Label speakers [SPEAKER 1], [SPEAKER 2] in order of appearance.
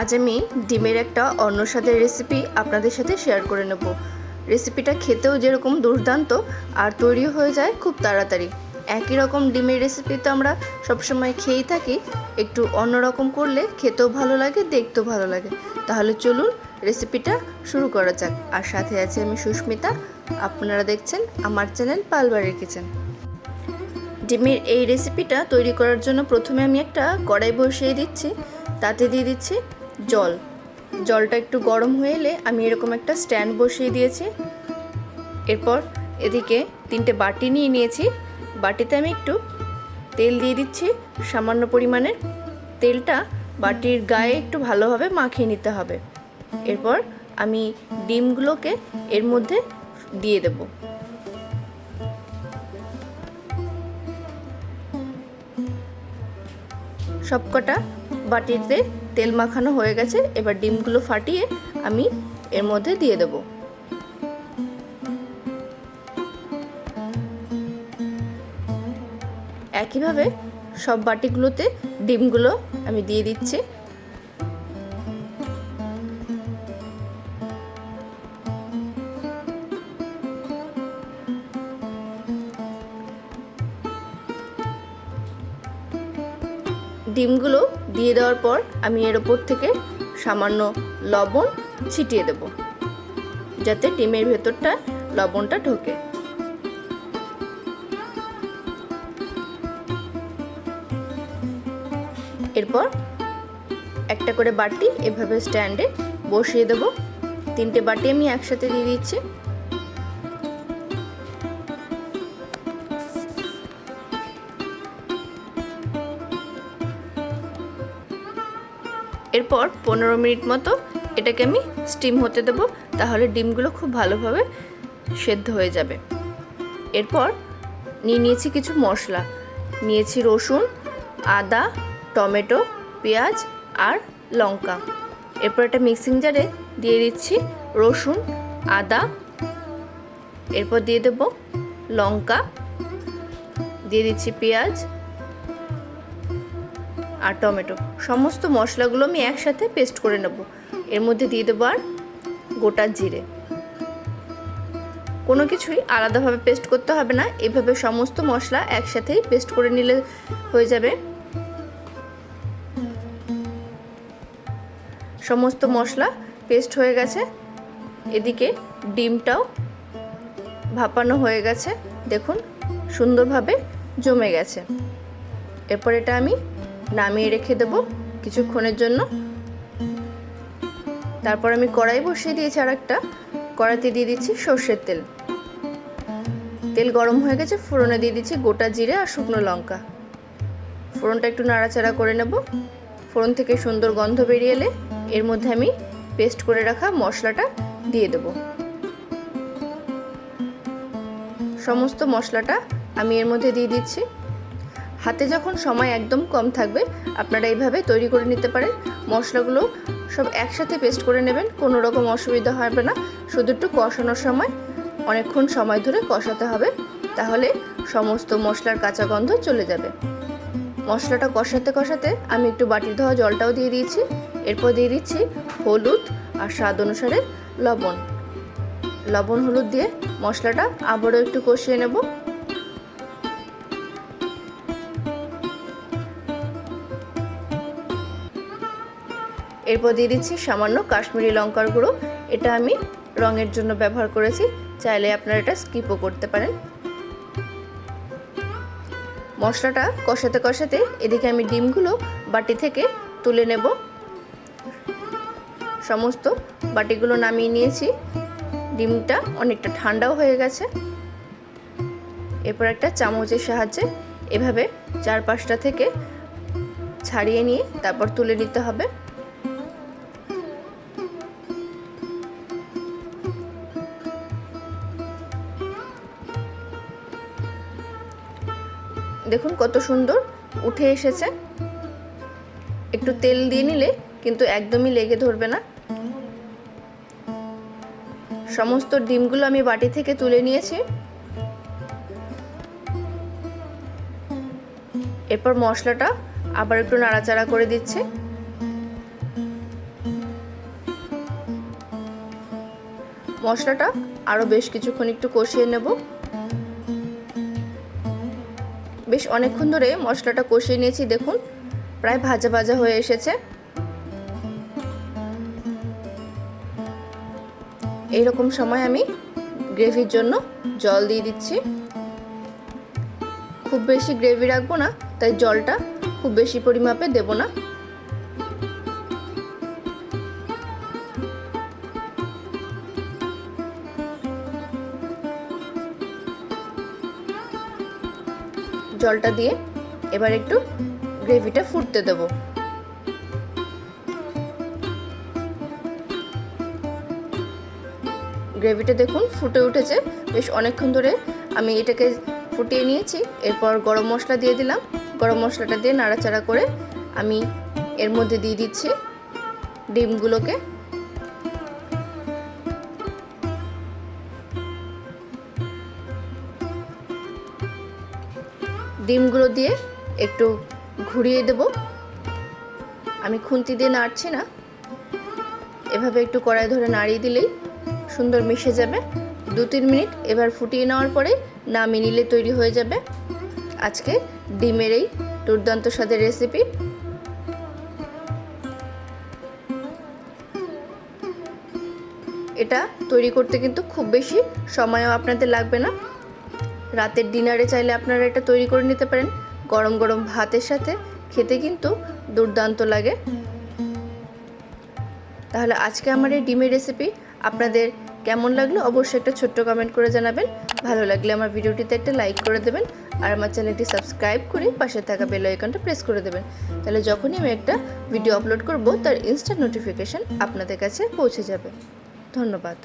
[SPEAKER 1] আজ আমি ডিমের একটা অন্য স্বাদের রেসিপি আপনাদের সাথে শেয়ার করে নেব। রেসিপিটা খেতেও যেরকম দুর্দান্ত আর তৈরি হয়ে যায় খুব তাড়াতাড়ি। একই রকম ডিমের রেসিপি তো আমরা সবসময় খেয়েই থাকি, একটু অন্যরকম করলে খেতেও ভালো লাগে, দেখতেও ভালো লাগে। তাহলে চলুন রেসিপিটা শুরু করা যাক। আর সাথে আছে আমি সুস্মিতা, আপনারা দেখছেন আমার চ্যানেল পালবাড়ির কিচেন ডিমের এই রেসিপিটা তৈরি করার জন্য প্রথমে আমি একটা কড়াই বসিয়ে দিচ্ছি, তাতে দিয়ে দিচ্ছি জল। জলটা একটু গরম হয়ে এলে আমি এরকম একটা স্ট্যান্ড বসিয়ে দিয়েছি। এরপর এদিকে তিনটে বাটি নিয়ে নিয়েছি। বাটিতে আমি একটু তেল দিয়ে দিচ্ছি, সামান্য পরিমাণে। তেলটা বাটির গায়ে একটু ভালোভাবে মাখিয়ে নিতে হবে। এরপর আমি ডিমগুলোকে এর মধ্যে দিয়ে দেবো। সবকটা বাটিতে তেল মাখানো হয়ে গেছে, এবার ডিমগুলো ফাটিয়ে আমি এর মধ্যে দিয়ে দেব। একইভাবে সব বাটিগুলোতে ডিমগুলো আমি দিয়ে দিচ্ছি। ডিমগুলো দিয়ে দেওয়ার পর আমি এর ওপর থেকে সামান্য লবণ ছিটিয়ে দেব, যাতে ডিমের ভেতরটা লবণটা ঢোকে। এরপর একটা করে বাটি এভাবে স্ট্যান্ডে বসিয়ে দেব। তিনটে বাটি আমি একসাথে দিয়ে দিচ্ছি। এরপর পনেরো মিনিট মতো এটাকে আমি স্টিম হতে দেব, তাহলে ডিমগুলো খুব ভালোভাবে সেদ্ধ হয়ে যাবে। এরপর নিয়ে নিয়েছি কিছু মশলা। নিয়েছি রসুন, আদা, টমেটো, পেঁয়াজ আর লঙ্কা। এরপর একটা মিক্সিং জারে দিয়ে দিচ্ছি রসুন, আদা। এরপর দিয়ে দেব লঙ্কা। দিয়ে দিচ্ছি পেঁয়াজ আর টমেটো। সমস্ত মশলাগুলো আমি একসাথে পেস্ট করে নেব। এর মধ্যে দিয়ে দেবো আর গোটা জিরে। কোনো কিছুই আলাদাভাবে পেস্ট করতে হবে না। এভাবে সমস্ত মশলা একসাথেই পেস্ট করে নিলে হয়ে যাবে। সমস্ত মশলা পেস্ট হয়ে গেছে। এদিকে ডিমটাও ভাপানো হয়ে গেছে। দেখুন, সুন্দরভাবে জমে গেছে। এরপর এটা আমি নামিয়ে রেখে দেবো কিছুক্ষণের জন্য। তারপর আমি কড়াই বসিয়ে দিয়েছি আর একটা কড়াইতে দিয়ে দিচ্ছি সর্ষের তেল। তেল গরম হয়ে গেছে, ফোড়নে দিয়ে দিচ্ছি গোটা জিরে আর শুকনো লঙ্কা। ফোড়নটা একটু নাড়াচাড়া করে নেব। ফোড়ন থেকে সুন্দর গন্ধ বেরিয়ে এলে এর মধ্যে আমি পেস্ট করে রাখা মশলাটা দিয়ে দেব। সমস্ত মশলাটা আমি এর মধ্যে দিয়ে দিচ্ছি। হাতে যখন সময় একদম কম থাকবে, আপনারা এইভাবে তৈরি করে নিতে পারেন। মশলাগুলো সব একসাথে পেস্ট করে নেবেন, কোনো রকম অসুবিধা হবে না। শুধু একটু কষানোর সময়, অনেকক্ষণ সময় ধরে কষাতে হবে, তাহলে সমস্ত মশলার কাঁচা গন্ধ চলে যাবে। মশলাটা কষাতে কষাতে আমি একটু বাটির ধোয়া জলটাও দিয়ে দিয়েছি। এরপর দিয়ে দিচ্ছি হলুদ আর স্বাদ অনুসারে লবণ। লবণ হলুদ দিয়ে মশলাটা আবারও একটু কষিয়ে নেব। এরপর দিয়ে দিচ্ছি সামান্য কাশ্মীরি লঙ্কার গুঁড়ো। এটা আমি রঙের জন্য ব্যবহার করেছি। চাইলে আপনারা এটা স্কিপও করতে পারেন। মশলাটা কষাতে কষাতে এদিকে আমি ডিমগুলো বাটি থেকে তুলে নেব। সমস্ত বাটিগুলো নামিয়ে নিয়েছি। ডিমটা অনেকটা ঠান্ডাও হয়ে গেছে। এরপর একটা চামচের সাহায্যে এভাবে চার পাঁচটা থেকে ছাড়িয়ে নিয়ে তারপর তুলে নিতে হবে। দেখুন কত সুন্দর, উঠে এসেছে। একটু তেল দিয়ে নিলে কিন্তু একদমই লেগে ধরবে না। সমস্ত ডিমগুলো আমি বাটি থেকে তুলে নিয়েছি। এরপর মশলাটা আবার একটু নাড়াচাড়া করে দিচ্ছে। মশলাটা আরও বেশ কিছুক্ষণ একটু কষিয়ে নেব। বেশ অনেকক্ষণ ধরে মশলাটা কষিয়ে নিয়েছি, দেখুন। প্রায় ভাজা ভাজা হয়ে এসেছে। এইরকম সময় আমি গ্রেভির জন্য জল দিয়ে দিচ্ছি। খুব বেশি গ্রেভি রাখব না, তাই জলটা খুব বেশি পরিমাপে দেব না। জলটা দিয়ে এবার একটু গ্রেভিটা ফুটতে দেব। গ্রেভিটা দেখুন ফুটে উঠেছে। বেশ অনেকক্ষণ ধরে আমি এটাকে ফুটিয়ে নিয়েছি। এরপর গরম মশলা দিয়ে দিলাম। গরম মশলাটা দিয়ে নাড়াচাড়া করে আমি এর মধ্যে দিয়ে দিচ্ছি ডিমগুলোকে। ডিমগুলো দিয়ে একটু ঘুরিয়ে দেব। আমি খুন্তি দিয়ে নাড়ছি না। এভাবে একটু কড়াই ধরে নাড়িয়ে দিলেই সুন্দর মিশে যাবে। দু তিন মিনিট এবার ফুটিয়ে নেওয়ার পরে নামিয়ে নিলে তৈরি হয়ে যাবে। আজকে ডিমের এই দুর্দান্ত স্বাদের রেসিপি এটা তৈরি করতে কিন্তু খুব বেশি সময়ও আপনাদের লাগবে না। রাতের ডিনারে চাইলে আপনারা এটা তৈরি করে নিতে পারেন। গরম গরম ভাতের সাথে খেতে কিন্তু দুর্দান্ত লাগে। তাহলে আজকে আমার এই ডিমের রেসিপি আপনাদের কেমন লাগল অবশ্যই একটা ছোট্ট কমেন্ট করে জানাবেন। ভালো লাগলে আমার ভিডিওটিতে একটা লাইক করে দেবেন আর আমার চ্যানেলটি সাবস্ক্রাইব করে পাশে থাকা বেল আইকনটা প্রেস করে দেবেন। তাহলে যখনই আমি একটা ভিডিও আপলোড করব, তার ইনস্ট্যান্ট নোটিফিকেশান আপনাদের কাছে পৌঁছে যাবে। ধন্যবাদ।